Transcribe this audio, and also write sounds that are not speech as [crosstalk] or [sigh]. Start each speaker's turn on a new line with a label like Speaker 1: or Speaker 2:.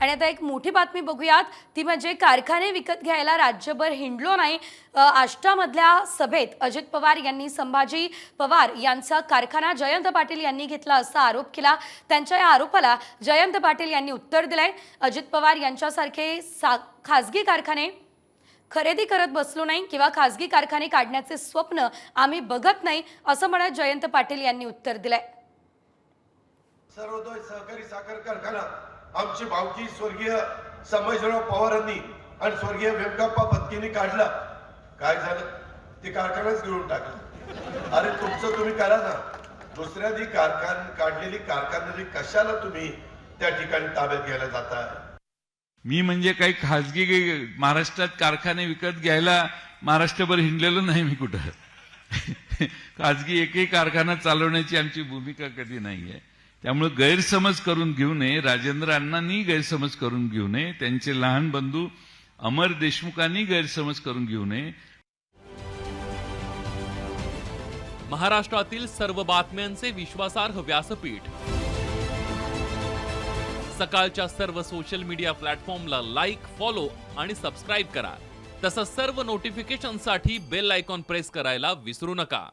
Speaker 1: आणि आता एक मोठी बातमी बघूयात. ती म्हणजे कारखाने विकत घ्यायला राज्यभर हिंडलो नाही. आष्टामधल्या सभेत अजित पवार यांनी संभाजी पवार यांचा कारखाना जयंत पाटील यांनी घेतला असा आरोप केला. त्यांच्या या आरोपाला जयंत पाटील यांनी उत्तर दिलंय. अजित पवार यांच्यासारखे सा खाजगी कारखाने खरेदी करत बसलो नाही किंवा खाजगी कारखाने काढण्याचे स्वप्न आम्ही बघत नाही असं म्हणत जयंत पाटील यांनी उत्तर दिलंय.
Speaker 2: सर्वोदय सहकारी साखर कारखाना. आमची भावकी स्वर्गीय संभाजीराव पवारांनी आणि स्वर्गीय व्यंकप्पा बत्कीनी काढला. काय झालं? ते कारखानाच घेऊन टाकलं. अरे तुमचं तुम्ही करा ना. दुसऱ्या दी कारखान काढलेली कारखानदारी कशाला तुम्ही त्या ठिकाणी ताब्यात घ्यायला जाता
Speaker 3: मी म्हणजे काही खाजगी महाराष्ट्रात कारखाने विकत घ्यायला महाराष्ट्रभर हिंडलेलो नाही मी कुठं. [laughs] खाजगी एकही कारखाना चालवण्याची आमची भूमिका कधी नाहीये. त्यामुळे गैरसमज करून घेऊ नये राजेंद्र अण्णांनी गैरसमज करून घेऊ नये त्यांचे लहान बंधू अमर देशमुखांनी गैरसमज करून घेऊ नये.
Speaker 4: महाराष्ट्रातील सर्व बातम्यांचे विश्वासार्ह व्यासपीठ. सकाळच्या सर्व सोशल मीडिया प्लॅटफॉर्मला लाईक फॉलो आणि सबस्क्राईब करा. तसंच सर्व नोटिफिकेशनसाठी बेल आयकॉन प्रेस करायला विसरू नका.